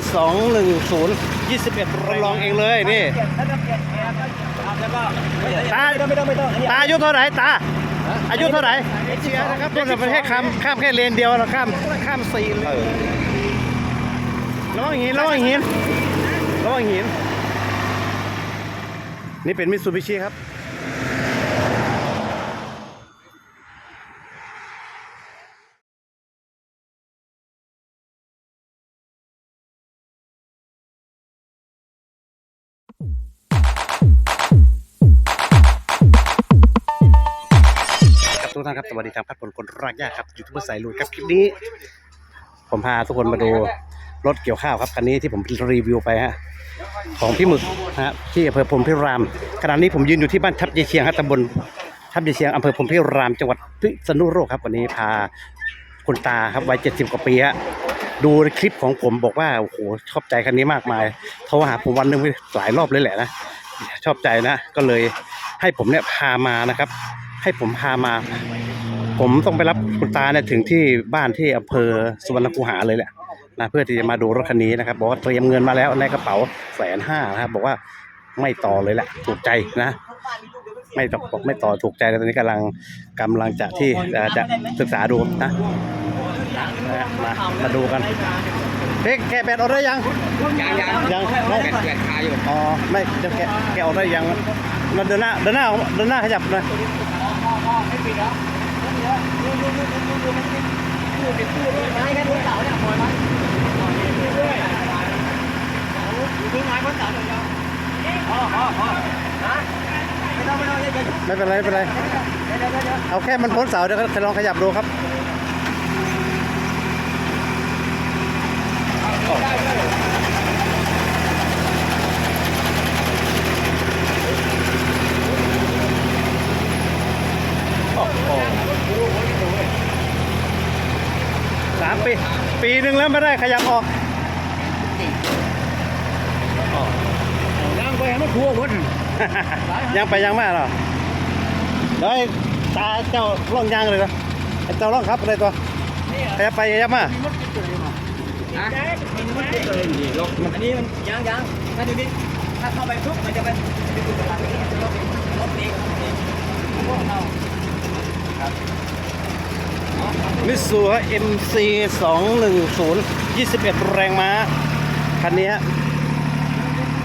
210 21ลองเองเลยนี่ถ้าจะเปลี่ยนแอร์ก็ทำแล้วก็ตาไม่ต้องไม่ต้องไม่ต้องอันนี้ตาอายุเท่าไหร่ตาอายุเท่าไหร่เชียนะครับเราไปแค่ข้ามข้ามแค่เลนเดียวเราข้ามข้ามสี่เลนระวังหินระวังหินระวังหิน นี่เป็นมิตซูบิชิครับ ทุกท่านครับสวัสดีทางพัดผลคนรากหญ้าครับยูทูบเบอร์สายลุยครับคลิปนี้ ผมพาทุกคนมาดูรถเกี่ยวข้าวครับคันนี้ที่ผมรีวิวไปฮะของพี่หมึกฮะที่อำเภอพรหมพิรามขณะนี้ผมยืนอยู่ที่บ้านทับเยเชียงครับตำบลทับเยเชียงอำเภอพรหมพิรามจังหวัดพิษณุโลกครับวันนี้พาคุณตาครับวัยเจ็ดสิบกว่าปีฮะดูคลิปของผมบอกว่าโอ้โหชอบใจคันนี้มากมายโทรหาผมวันหนึงหลายรอบเลยแหละนะชอบใจนะก็เลยให้ผมเนี่ยพามานะครับ ให้ผมพามา ผมต้องไปรับคุณตาเนี่ยถึงที่บ้านที่อำเภอสุวรรณคูหาเลยแหละนะเพื่อที่จะมาดูรถคันนี้นะครับ บอกว่าเตรียมเงินมาแล้วในกระเป๋าแสนห้านะครับบอกว่าไม่ต่อเลยแหละถูกใจนะ ไม่ต้องบอกไม่ต่อถูกใจแล้วตอนนี้กำลังกำลังจะที่เอ่อจะศึกษาดูนะนะมามาดูกันเฮ้ยแกะแบตออกได้ยัง ยังยังยังแกะแกะคาอยู่ อ๋อ ไม่เดี๋ยวแกะแกะออกได้ยังมาเดินหน้า เดินหน้า เดินหน้าขยับหนะ ไม้แค่ทุกเสาเนี่ยปล่อยไว้ทิ้งไม้บนเสาเดียวพอพอพอนะไม่ต้องไม่ต้องเดี๋ยวเดี๋ยวไม่เป็นไรไม่เป็นไร เอาแค่มันพ้นเสาเดี๋ยวลองขยับดูครับ สามปี ปีหนึ่งแล้วไม่ได้ขยับออกล้างไปให้มันทั่วหมดยังไปยังมาเหรอเดี๋ยวให้ตาเจ้าล่องยางเลยนะไอ้เจ้าล่องครับอะไรตัวขยับไปขยับมานะมันมันเลยอยู่ดีลงอันนี้มันยางยางถ้าดูนี่ถ้าเข้าไปปุ๊บมันจะเป็นมันจะเป็นแบบนี้รถรถนี้พวกเรา มิสู MC 210 21 แรงม้า คันนี้ฮะ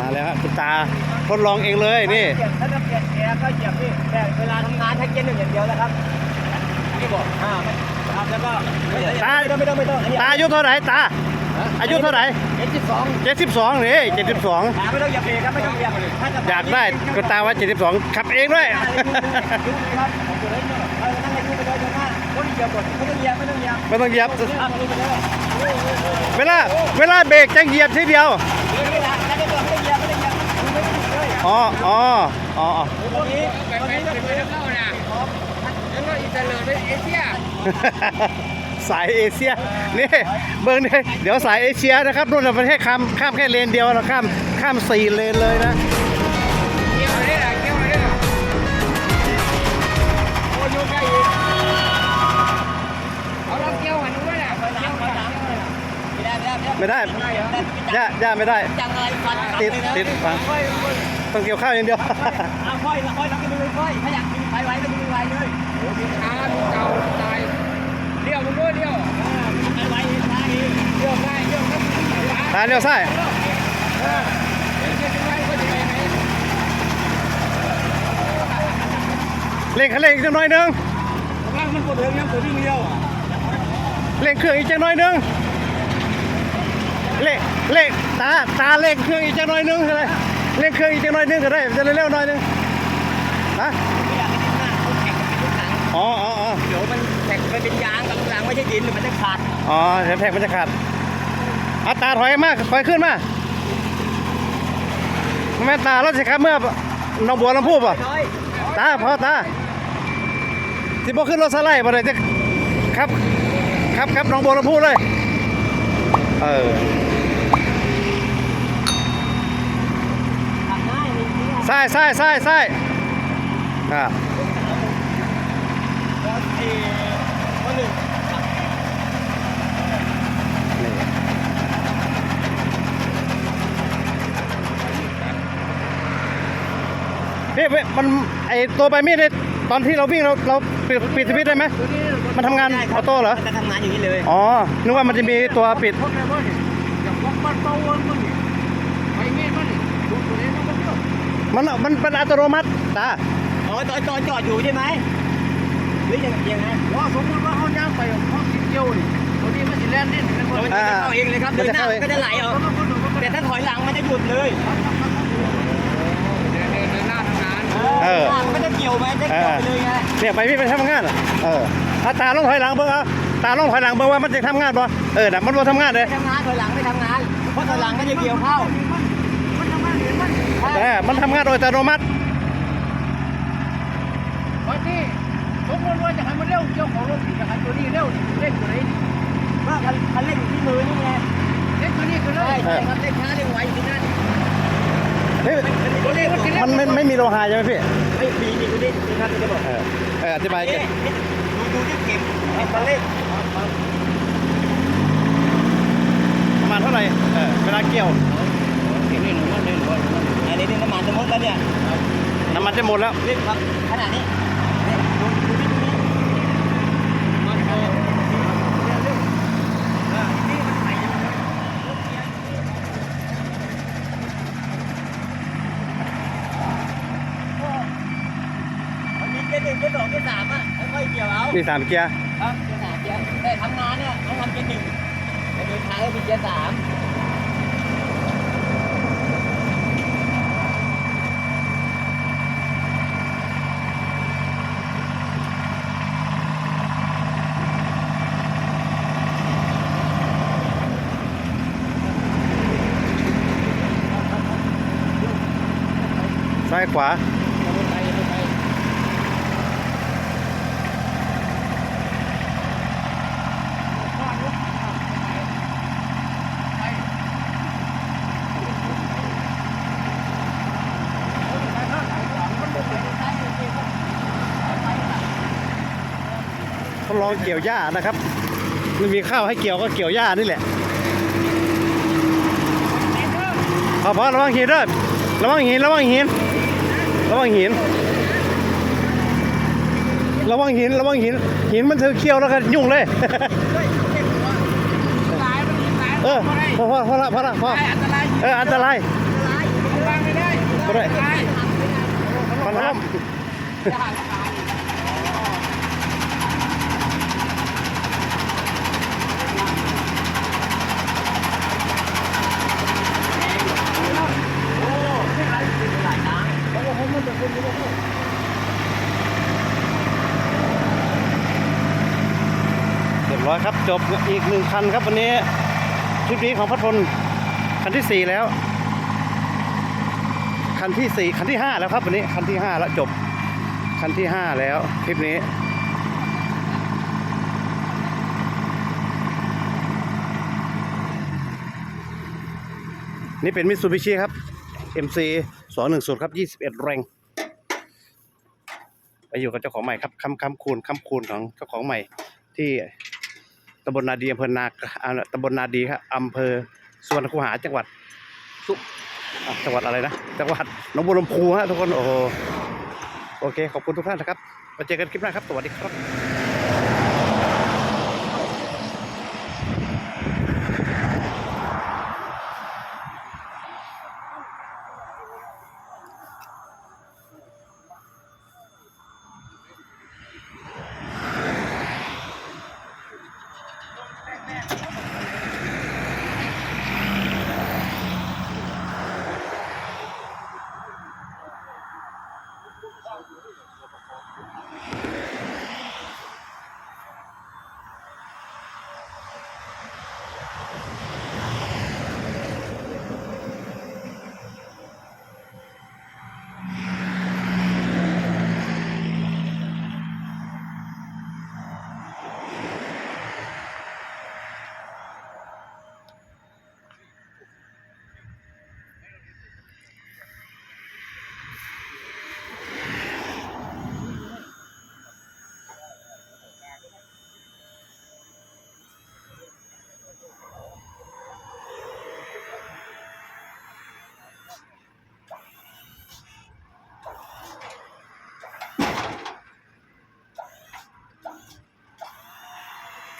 มาแล้วฮะคุณตาทดลองเองเลยนี่เปลี่ยนถ้าจะเปลี่ยนแอร์ก็เหยียบนี่แต่เวลาทำงานใช้เกียร์หนึ่งอย่างเดียวนะครับนี่บอกอ่ามันครับแล้วก็ตาไม่ต้องไม่ต้องไม่ต้องอันนี้ตาอายุเท่าไหร่ตา อายุเท่าไหร่เอ็นสิบสอง72นี่72ขาไม่ต้องเหยียบเบรกครับไม่ต้องเหยียบถ้จะอยากได้คุณตาว่า 72 ขับเองด้วยยุบครับ น้าคนเหยียบหมดไม่ต้องเหยียบไม่ต้องเหยียบไม่ต้องเหยียบอะมาดูไปเลยเวลาเวลาเบรกจะเหยียบทีเดียว นี่แหละถ้าจะตัวไม่ต้องเหยียบไม่ต้องเหยียบไม่ต้องเหยียบเลยอ๋ออ๋ออ๋อ ตรงนี้ไปตรงไปนี้ไปไปเข้านะแล้วก็อิตาลีไปเอเชียสายเอเชียนี่เบิ้งนี่เดี๋ยวสายเอเชียนะครับนู่นนะประเทศข้ามข้ามแค่เลนเดียวเราข้ามข้ามสี่เลนเลยนะ ไม่ได้ไม่ได้ไม่ได้ย่าย่าไม่ได้ จังอะไรฟันติดติดฟังค่อยค่อยต้องเกี่ยวข้าวอย่างเดียวอะค่อยค่อยรับกันเลยค่อยถ้าอยากกินไปไว้ก็กินไปเลยโอ้มีขามีเก่าตายเดี่ยวมึงด้วยเดี่ยวไปไว้ใช่เดี่ยวได้เดี่ยวครับขาตาเลี้ยวซ้ายเดี่ยวจะได้ก็จะไปไหนเร่งคันเร่งอีกจังหน่อยหนึงว่ามันปวดเรื่องยังปวดที่เดียวเร่งเครื่องอีกจังหน่อยหนึง เร่งเร่งตาตาเร่งเครื่องอีกจังหน่อยหนึงอะไรเร่งเครื่องอีกจังหน่อยหนึงก็ได้จะเร็วๆหน่อยหนึงฮะไม่อยากให้ดิ้นหน้าเขาแข่งกันเป็นลูกหนังอ๋ออ๋ออ๋อเดี๋ยวมันแข่งไปเป็นยางกับหลังไม่ใช่ดินมันจะขาดอ๋อเดี๋ยวแท็กมันจะขาดเอาตาถอยมากถอยขึ้นมาแม่ตารถสิครับเมื่อหน้องบัวลำพูป่ะน้อยตาพอตาสิบ่ขึ้นรถสไลด์บ่ได้จะครับ ครับครับหน้องบัวลำพูเลย เออ ช่ใช่ใช่ใช่ยซ้ายอ่าพี่มันไอตัวใบมีดตอนที่เราวิ่งเราเราปิดปิดสวิตช์ได้ไหม มันทำงานออโต้เหรอ มันจะทำงานอย่างนี้เลย อ๋อ นึกว่ามันจะมีตัวปิด มันมันเป็นอัตโนมัติตาอ๋อตอนตอนจอดอยู่ใช่ไหมหรือยังยังไงว่าสมมติว่าเขาย่างไปเขาสิเกี่ยวนี่ตัวนี้มันสิแล่นนี่มันก็มันจะเข้าเองเลยครับเดินหน้ามันก็จะไหลออกแต่ถ้าถอยหลังมันจะหยุดเลยเดินเดินเดินหน้าทำงานเออหน้ามันก็จะเกี่ยวไหมจะเกี่ยวไปเลยไงเนี่ยไปพี่ไปทำงานเหรอเออถ้าตาลองถอยหลังเบิ่งเอาตาลองถอยหลังเบิ่งว่ามันจะทำงานป่ะเออน่ะมันบ่ทำงานเลยไม่ทำงานถอยหลังไม่ทำงานเพราะถอยหลังมันจะเกี่ยวเข้ามันทำงานเห็นมันแต่มันทำงานโดยอัตโนมัติวันที่สมมติว่าจะให้มันเร็วเกี่ยวของรถสิจะให้ตัวนี้เร็วนี่เล่นตัวไหนนี่ว่าคันคันเร่งอยู่ที่มือนี่ไงเล่นตัวนี้ก็เร็วใช่ใช่ครับเร่งช้าเร่งไวอยู่ที่นั่นเฮ้ยตัวเลขมันไม่ไม่มีโลหะใช่ไหมพี่ไม่มีมีตัวนี้มีครับจะบอกเออเอออธิบายนี่กันดูดูที่เข็มเข็มคันเร่งประมาณเท่าไหร่เออเวลาเกี่ยวเข็มนี่ห นึ่งมันหนึ่งอันนี้น้ำมันจะหมดแล้วเนี่ยน้ำมันจะหมดแล้วเร่งครับขนาดนี้นี่ดูดูที่ตรงนี้มันเออนี่มันไหลอยู่นะมันมีเกียร์หนึ่งเกียร์สองเกียร์สามอะค่อยๆเกี่ยวเอามีสามเกียร์ครับเกียร์สามเกียร์แต่ทำงานเนี่ยต้องทำเกียร์หนึ่งแต่เดินทางก็เป็นเกียร์สาม ซ้ายขวาเขาลองเกี่ยวหญ้านะครับไม่มีข้าวให้เกี่ยวก็เกี่ยวหญ้านี่แหละพอพอระวังหินเด้อระวังหินระวังหิน ระวังหิน ระวังหิน ระวังหิน หินมันถือเขี้ยวแล้วก็ยุ่งเลยหลายมันหลายเออพอพอพอละพอละพออันตรายเอออันตรายวางไม่ได้ก็ได้ตายปัญหา เร้อยครับ จบอีกหนึ่งคันครับวันนี้ทริปนี้ของพัทพลคันที่สี่แล้ว คันที่สี่คันที่ห้าแล้วครับวันนี้คันที่ห้าแล้วจบ คันที่ห้าแล้วทริปนี้นี่เป็นมิตซูบิชิครับ MC 210ครับ 21 แรง ไปอยู่กับเจ้าของใหม่ครับคำคำคูณคำคูณของเจ้าของใหม่ที่ ตำบลนาดีอำเภอนาตำบลนาดีครับอำเภอสุวรรณคูหาจังหวัดสุจังหวัดอะไรนะ จังหวัดหนองบัวลำพูฮะทุกคน โอ้โห โอเค ขอบคุณทุกท่านนะครับ มาเจอกันคลิปหน้าครับ สวัสดีครับ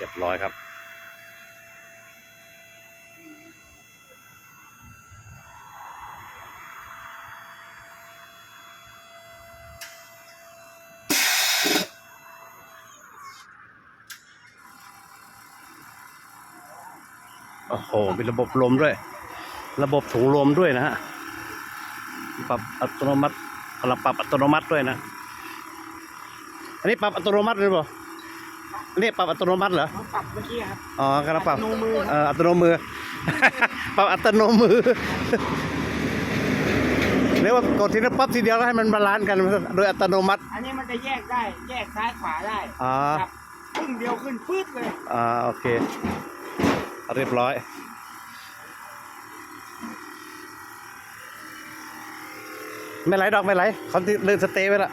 เรียบร้อยครับ โอ้โหมีระบบลมด้วย ระบบถุงลมด้วยนะฮะปรับอัตโนมัติกำลังปรับอัตโนมัติด้วยนะ อันนี้ปรับอัตโนมัติเลยเปล่า อันนี้ปรับอัตโนมัติเหรอเขาปรับเมื่อกี้ครับอ๋อกำลังปรับอัตโนมือเอออัตโนมือ ปรับอัตโนมือเรียกว่ากดทีละปั๊บทีเดียวแล้วให้มันบาลานซ์กันโดยอัตโนมัติ อันนี้มันจะแยกได้แยกซ้ายขวาได้อ๋อครับปึ้งเดียวขึ้นปื๊ดเลยอ่าโอเค เรียบร้อยไม่ไหลดอกไม่ไหลเขาเดินสเตย์ไว้ละ